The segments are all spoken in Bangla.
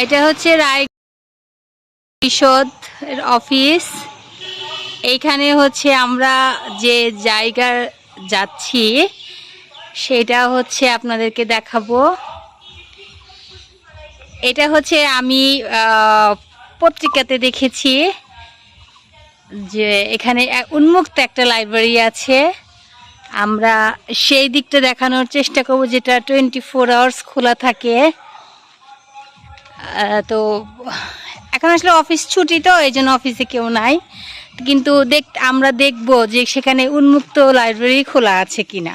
এটা হচ্ছে রায় পরিষদ অফিস। এইখানে হচ্ছে আমরা যে জায়গা যাচ্ছি, সেটা হচ্ছে আপনাদেরকে দেখাবো। এটা হচ্ছে আমি পত্রিকাতে দেখেছি যে এখানে উন্মুক্ত একটা লাইব্রেরি আছে। আমরা সেই দিকটা দেখানোর চেষ্টা করব, যেটা টোয়েন্টি ফোর আওয়ার্স খোলা থাকে। তো এখন আসলে অফিস ছুটি তো, এই জন্য অফিসে কেউ নাই। কিন্তু দেখ, আমরা দেখব যে সেখানে উন্মুক্ত লাইব্রেরি খোলা আছে কিনা।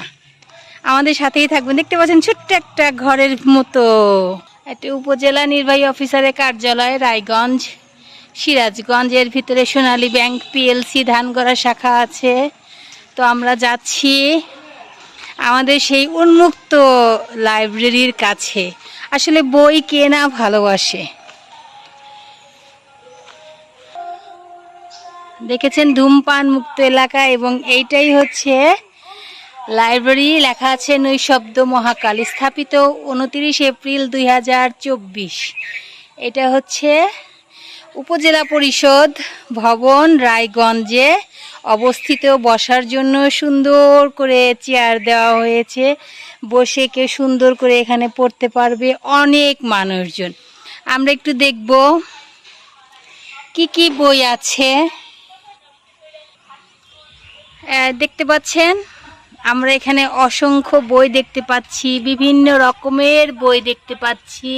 আমাদের সাথেই থাকবেন। দেখতে পাচ্ছেন ছোট্ট একটা ঘরের মতো। একটা উপজেলা নির্বাহী অফিসারের কার্যালয়, রায়গঞ্জ, সিরাজগঞ্জ। এর ভিতরে সোনালী ব্যাংক, পিএলসি, ধানগড়া শাখা আছে। তো আমরা যাচ্ছি আমাদের সেই উন্মুক্ত লাইব্রেরির কাছে। আসলে বই কে না ভালোবাসে? দেখেছেন ধূমপান মুক্ত এলাকা এবং এইটাই হচ্ছে লাইব্রেরি, লেখা আছে নৈশব্দ মহাকাল, স্থাপিত উনতিরিশ এপ্রিল দুই হাজার চব্বিশ। এটা হচ্ছে উপজেলা পরিষদ ভবন রায়গঞ্জে অবস্থিত বসার জন্য সুন্দর করে চেয়ার দেওয়া হয়েছে। বসে কেউ সুন্দর করে এখানে পড়তে পারবে অনেক মানুষজন। আমরা একটু দেখব কি কি বই আছে। দেখতে পাচ্ছেন? আমরা এখানে অসংখ্য বই দেখতে পাচ্ছি, বিভিন্ন রকমের বই দেখতে পাচ্ছি।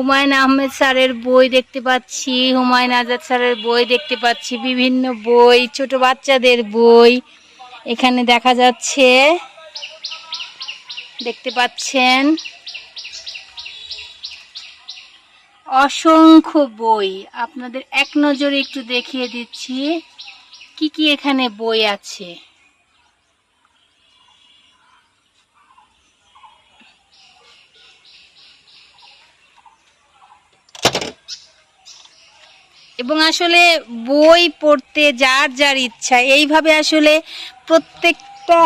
হুমায়ুন আহমেদ স্যারের বই দেখতে পাচ্ছি, হুমায়ুন আজাদ স্যারের বই দেখতে পাচ্ছি, বিভিন্ন বই, ছোট বাচ্চাদের বই। এখানে দেখা যাচ্ছে, দেখতে পাচ্ছেন, অসংখ্য বই। আপনাদের এক নজরে একটু দেখিয়ে দিচ্ছি, কি কি এখানে বই আছে। এবং আসলে বই পড়তে যার যার ইচ্ছা এইভাবে আসলে প্রত্যেকটা